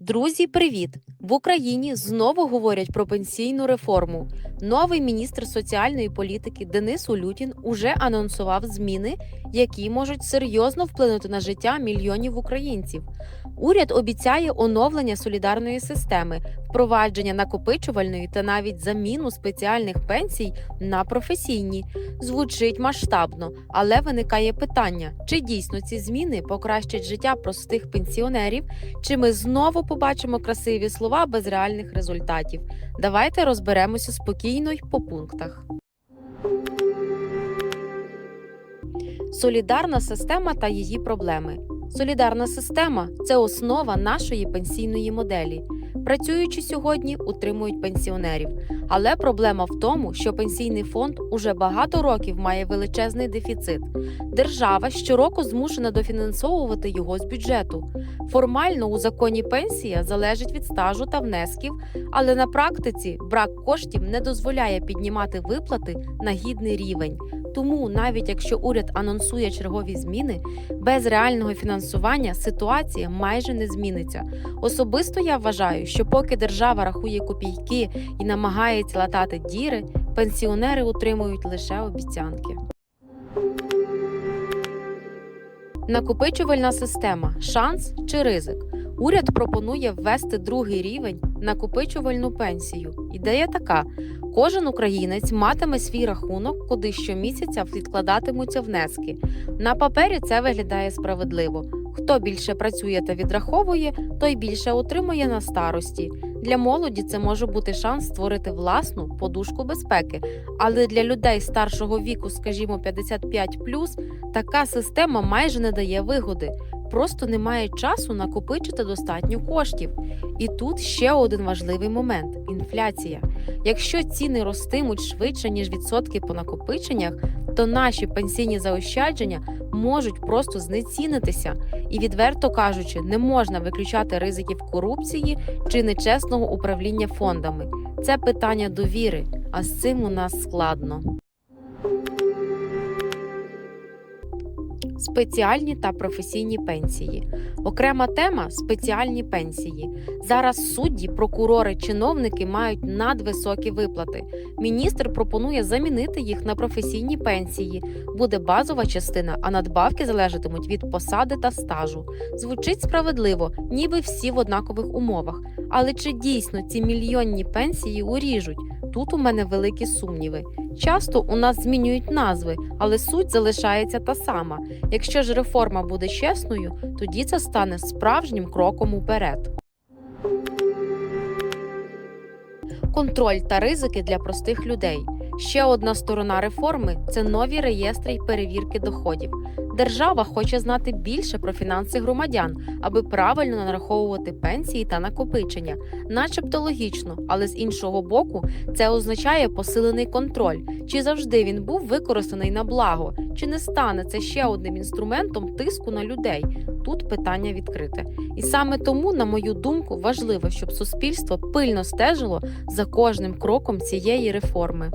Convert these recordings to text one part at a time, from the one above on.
Друзі, привіт! В Україні знову говорять про пенсійну реформу. Новий міністр соціальної політики Денис Улютін уже анонсував зміни, які можуть серйозно вплинути на життя мільйонів українців. Уряд обіцяє оновлення солідарної системи, впровадження накопичувальної та навіть заміну спеціальних пенсій на професійні. Звучить масштабно, але виникає питання: чи дійсно ці зміни покращать життя простих пенсіонерів, чи ми знову побачимо красиві слова без реальних результатів. Давайте розберемося спокійно й по пунктах. Солідарна система та її проблеми. Солідарна система це основа нашої пенсійної моделі. Працюючи сьогодні, утримують пенсіонерів. Але проблема в тому, що пенсійний фонд уже багато років має величезний дефіцит. Держава щороку змушена дофінансовувати його з бюджету. Формально у законі пенсія залежить від стажу та внесків, але на практиці брак коштів не дозволяє піднімати виплати на гідний рівень. Тому, навіть якщо уряд анонсує чергові зміни, без реального фінансування ситуація майже не зміниться. Особисто я вважаю, що поки держава рахує копійки і намагається латати діри, пенсіонери утримують лише обіцянки. Накопичувальна система шанс чи ризик. Уряд пропонує ввести другий рівень накопичувальну пенсію. Ідея така: кожен українець матиме свій рахунок, куди щомісяця відкладатимуться внески. На папері це виглядає справедливо. Хто більше працює та відраховує, той більше отримує на старості. Для молоді це може бути шанс створити власну подушку безпеки. Але для людей старшого віку, скажімо, 55+, така система майже не дає вигоди. Просто немає часу накопичити достатньо коштів. І тут ще один важливий момент інфляція. Якщо ціни ростимуть швидше, ніж відсотки по накопиченнях, то наші пенсійні заощадження можуть просто знецінитися. І, відверто кажучи, не можна виключати ризиків корупції чи нечесного управління фондами. Це питання довіри, а з цим у нас складно. Спеціальні та професійні пенсії. Окрема тема спеціальні пенсії. Зараз судді, прокурори, чиновники мають надвисокі виплати. Міністр пропонує замінити їх на професійні пенсії. Буде базова частина, а надбавки залежатимуть від посади та стажу. Звучить справедливо, ніби всі в однакових умовах. Але чи дійсно ці мільйонні пенсії уріжуть? Тут у мене великі сумніви. Часто у нас змінюють назви, але суть залишається та сама. Якщо ж реформа буде чесною, тоді це стане справжнім кроком уперед. Контроль та ризики для простих людей. Ще одна сторона реформи це нові реєстри й перевірки доходів. Держава хоче знати більше про фінанси громадян, аби правильно нараховувати пенсії та накопичення, начебто логічно, але з іншого боку, це означає посилений контроль, чи завжди він був використаний на благо, чи не стане це ще одним інструментом тиску на людей. Тут питання відкрите. І саме тому, на мою думку, важливо, щоб суспільство пильно стежило за кожним кроком цієї реформи.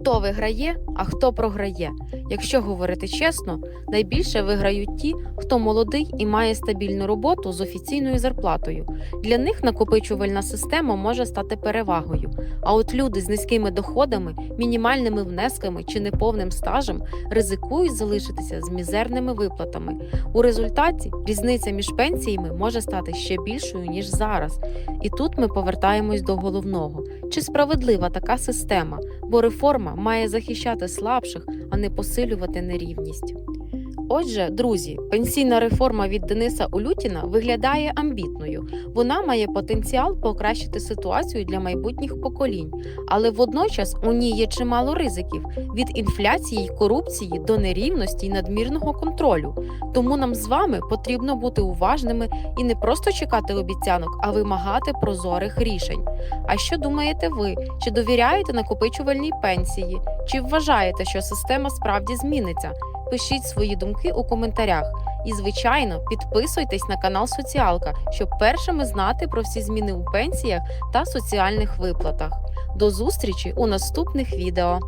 Хто виграє, а хто програє. Якщо говорити чесно, найбільше виграють ті, хто молодий і має стабільну роботу з офіційною зарплатою. Для них накопичувальна система може стати перевагою. А от люди з низькими доходами, мінімальними внесками чи неповним стажем ризикують залишитися з мізерними виплатами. У результаті різниця між пенсіями може стати ще більшою ніж зараз. І тут ми повертаємось до головного: чи справедлива така система? Бо реформа має захищати слабших, а не посилювати нерівність. Отже, друзі, пенсійна реформа від Дениса Улютіна виглядає амбітною. Вона має потенціал покращити ситуацію для майбутніх поколінь, але водночас у ній є чимало ризиків від інфляції корупції до нерівності й надмірного контролю. Тому нам з вами потрібно бути уважними і не просто чекати обіцянок, а вимагати прозорих рішень. А що думаєте ви? Чи довіряєте накопичувальній пенсії? Чи вважаєте, що система справді зміниться? Пишіть свої думки у коментарях. І, звичайно, підписуйтесь на канал Соціалка, щоб першими знати про всі зміни у пенсіях та соціальних виплатах. До зустрічі у наступних відео!